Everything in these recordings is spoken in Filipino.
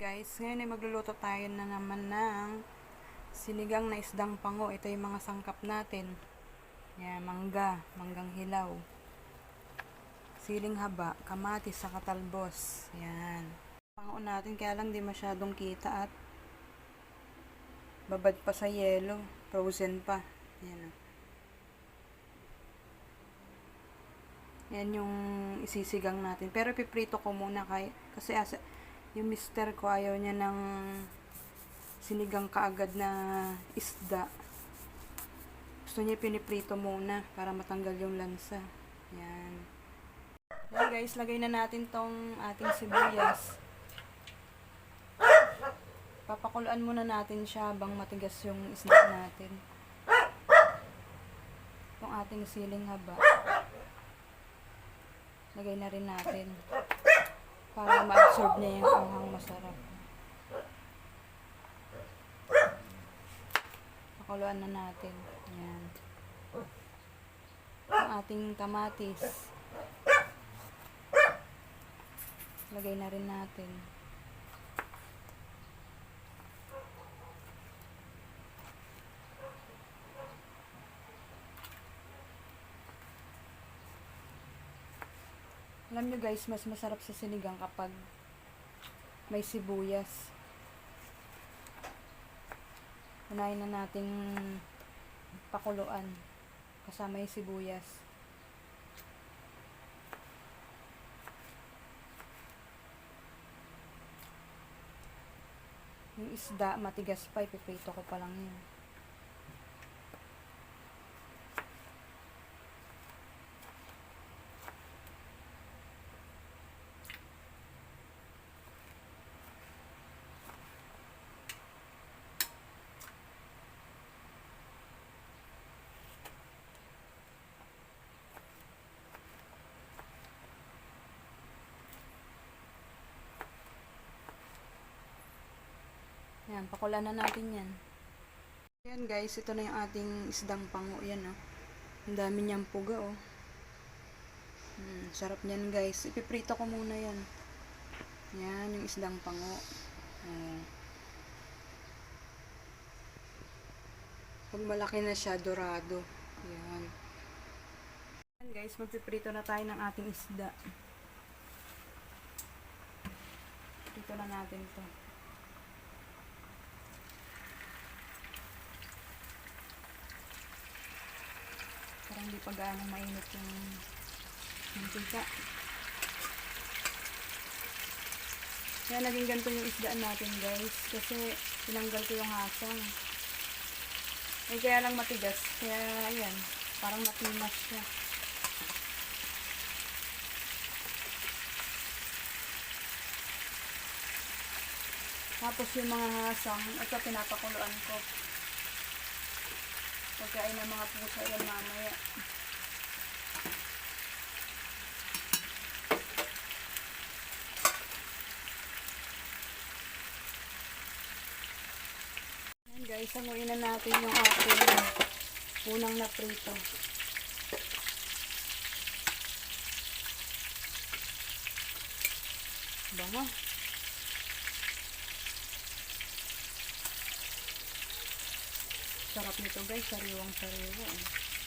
guys, ngayon ay magluluto tayo na naman ng sinigang na isdang pango. Ito yung mga sangkap natin. Yan, mangga, manggang hilaw. Siling haba, kamatis sa katalbos. Yan. Pango natin, kaya lang di masyadong kita at babad pa sa yelo. Frozen pa. Yan. oh. Yan yung isisigang natin. Pero piprito ko muna kay kasi as, yung mister ko ayaw niya ng sinigang kaagad na isda. Gusto niya piniprito muna para matanggal yung lansa. Yan. Yan guys, lagay na natin tong ating sibuyas. Papakuluan muna natin siya habang matigas yung isda natin. Itong ating siling haba lagay na rin natin para ma-absorb niya yung anghang masarap. Pakuluan na natin. Yan. Ang ating kamatis. Lagay na rin natin. Alam nyo guys, mas masarap sa sinigang kapag may sibuyas. Unahin na nating pakuluan kasama yung sibuyas. Yung isda, matigas pa, ipiprito ko pa lang yun. Yan, pakulan na natin yan. Yan guys, ito na yung ating isdang pango. Yan oh. Ang dami niyang puga oh. Hmm, sarap niyan guys. Ipiprito ko muna yan. Yan, yung isdang pango. Oh. Pag malaki na siya, dorado. Yan. Yan guys, magpiprito na tayo ng ating isda. Prito na natin to. Parang hindi pa gaano mainit yung mantika. Kaya naging ganito yung isdaan natin guys. Kasi tinanggal ko yung hasang. Eh kaya lang matigas. Kaya ayan. Parang natimas siya. Tapos yung mga hasang, ito pinapakuluan ko. Pagkain ng mga pusa yan mamaya. Ayan guys, hanguin na natin yung ating unang na prito. Bango. Sarap nito guys, sariwang sariwa. eh.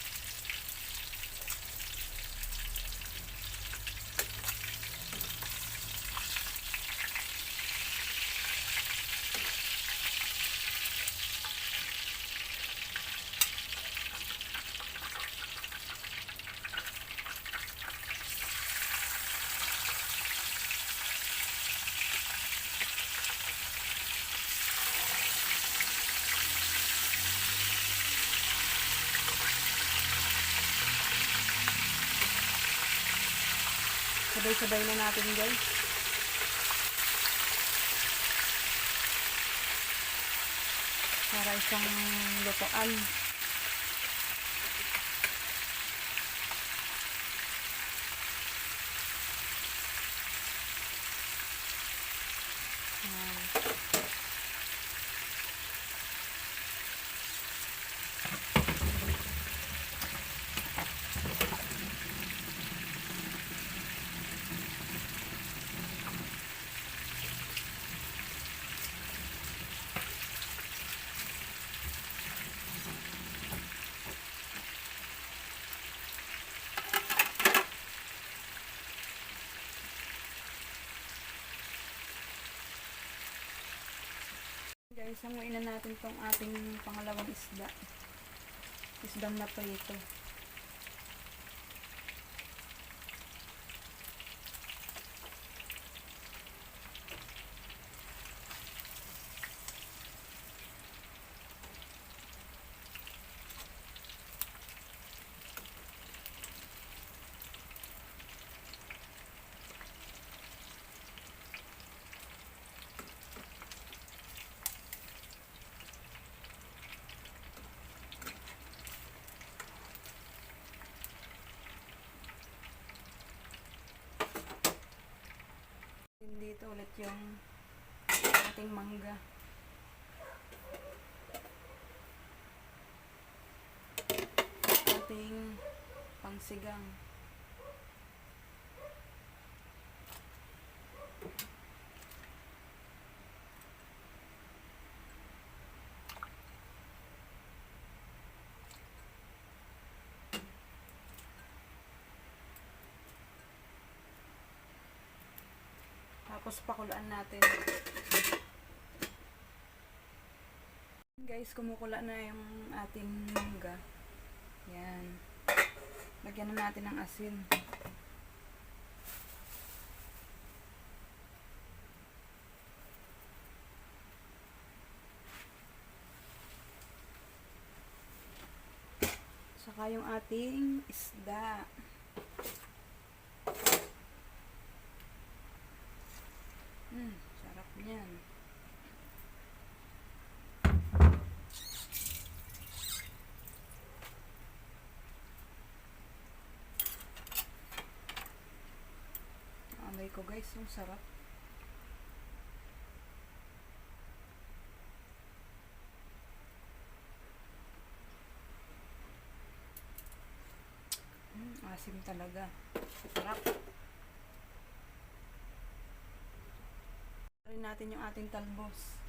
Sabay-sabay na natin guys. Para isang lutoan. Guys, hanguin na natin tong ating pangalawang isda. Isdang na prito. Dito ulit yung ating mangga. Ating pangsigang. Tapos pakulaan natin. Guys, kumukula na yung ating mangga. Yan. Lagyan na natin ng asin. Saka yung ating isda. Hmm, sarap niyan. Amoy ko guys, yung sarap. Hmm, asim talaga. Sarap. rin natin yung ating talbos.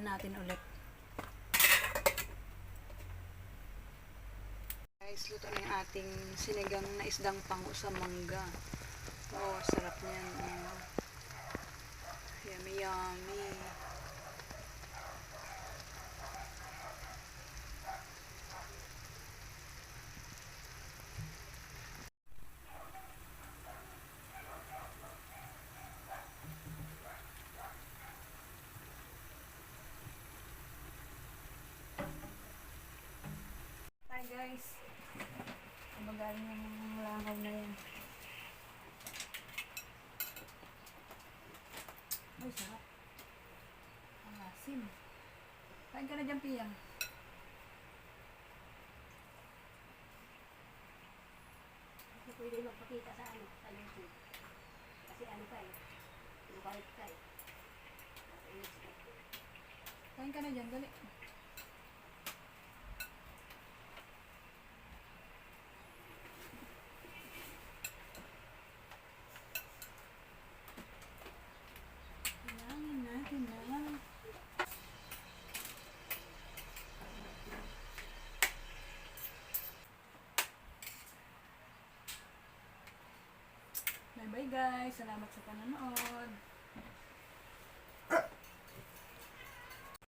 Pakulaan natin ulit. Guys, luto na yung ating sinigang na isdang pango sa mangga. Oh, sarap niyan. Oh. Yummy, yummy. Hi guys. Kumagaling yung langaw na yan. Ay, sarap. Ang asim. Kain ka na dyan, Piyang. Kasi pwede magpakita sa ano, sa YouTube. Kasi ano pa eh, lukait ka eh. Kain ka na dyan, dali. Kailangan natin na. Bye bye guys. Salamat sa panonood.